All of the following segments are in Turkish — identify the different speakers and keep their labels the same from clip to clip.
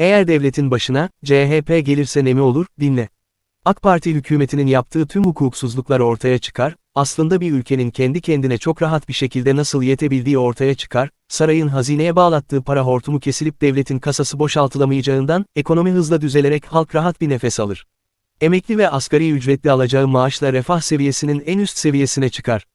Speaker 1: Eğer devletin başına, CHP gelirse ne mi olur, dinle. AK Parti hükümetinin yaptığı tüm hukuksuzluklar ortaya çıkar, aslında bir ülkenin kendi kendine çok rahat bir şekilde nasıl yetebildiği ortaya çıkar, sarayın hazineye bağlattığı para hortumu kesilip devletin kasası boşaltılamayacağından, ekonomi hızla düzelerek halk rahat bir nefes alır. Emekli ve asgari ücretli alacağı maaşla refah seviyesinin en üst seviyesine çıkar.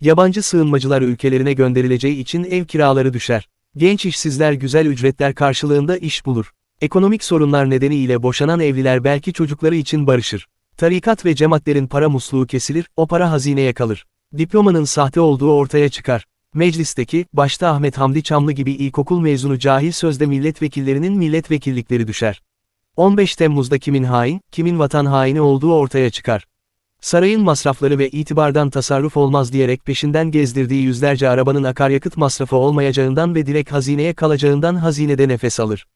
Speaker 1: Yabancı sığınmacılar ülkelerine gönderileceği için ev kiraları düşer. Genç işsizler güzel ücretler karşılığında iş bulur. Ekonomik sorunlar nedeniyle boşanan evliler belki çocukları için barışır. Tarikat ve cemaatlerin para musluğu kesilir, o para hazineye kalır. Diplomanın sahte olduğu ortaya çıkar. Meclisteki, başta Ahmet Hamdi Çamlı gibi ilkokul mezunu cahil sözde milletvekillerinin milletvekillikleri düşer. 15 Temmuz'da kimin hain, kimin vatan haini olduğu ortaya çıkar. Sarayın masrafları ve itibardan tasarruf olmaz diyerek peşinden gezdirdiği yüzlerce arabanın akaryakıt masrafı olmayacağından ve direkt hazineye kalacağından hazinede nefes alır.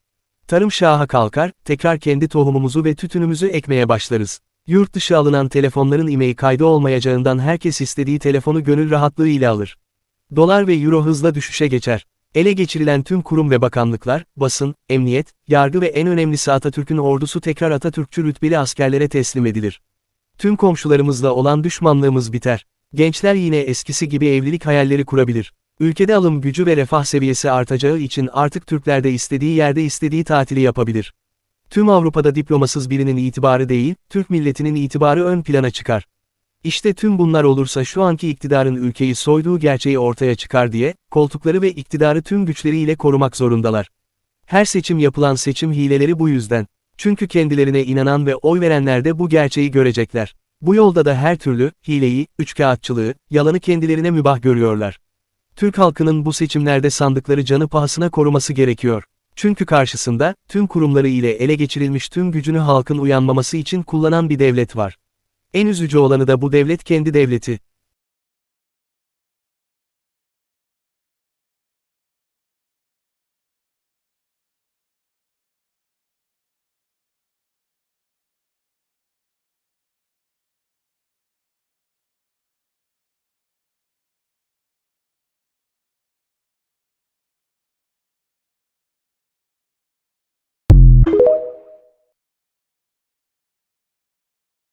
Speaker 1: Tarım şaha kalkar, tekrar kendi tohumumuzu ve tütünümüzü ekmeye başlarız. Yurt dışı alınan telefonların e-mail kaydı olmayacağından herkes istediği telefonu gönül rahatlığı ile alır. Dolar ve euro hızla düşüşe geçer. Ele geçirilen tüm kurum ve bakanlıklar, basın, emniyet, yargı ve en önemlisi Atatürk'ün ordusu tekrar Atatürkçü rütbeli askerlere teslim edilir. Tüm komşularımızla olan düşmanlığımız biter. Gençler yine eskisi gibi evlilik hayalleri kurabilir. Ülkede alım gücü ve refah seviyesi artacağı için artık Türkler de istediği yerde istediği tatili yapabilir. Tüm Avrupa'da diplomasız birinin itibarı değil, Türk milletinin itibarı ön plana çıkar. İşte tüm bunlar olursa şu anki iktidarın ülkeyi soyduğu gerçeği ortaya çıkar diye, koltukları ve iktidarı tüm güçleriyle korumak zorundalar. Her seçim yapılan seçim hileleri bu yüzden. Çünkü kendilerine inanan ve oy verenler de bu gerçeği görecekler. Bu yolda da her türlü, hileyi, üçkağıtçılığı, yalanı kendilerine mübah görüyorlar. Türk halkının bu seçimlerde sandıkları canı pahasına koruması gerekiyor. Çünkü karşısında, tüm kurumları ile ele geçirilmiş tüm gücünü halkın uyanmaması için kullanan bir devlet var. En üzücü olanı da bu devlet kendi devleti.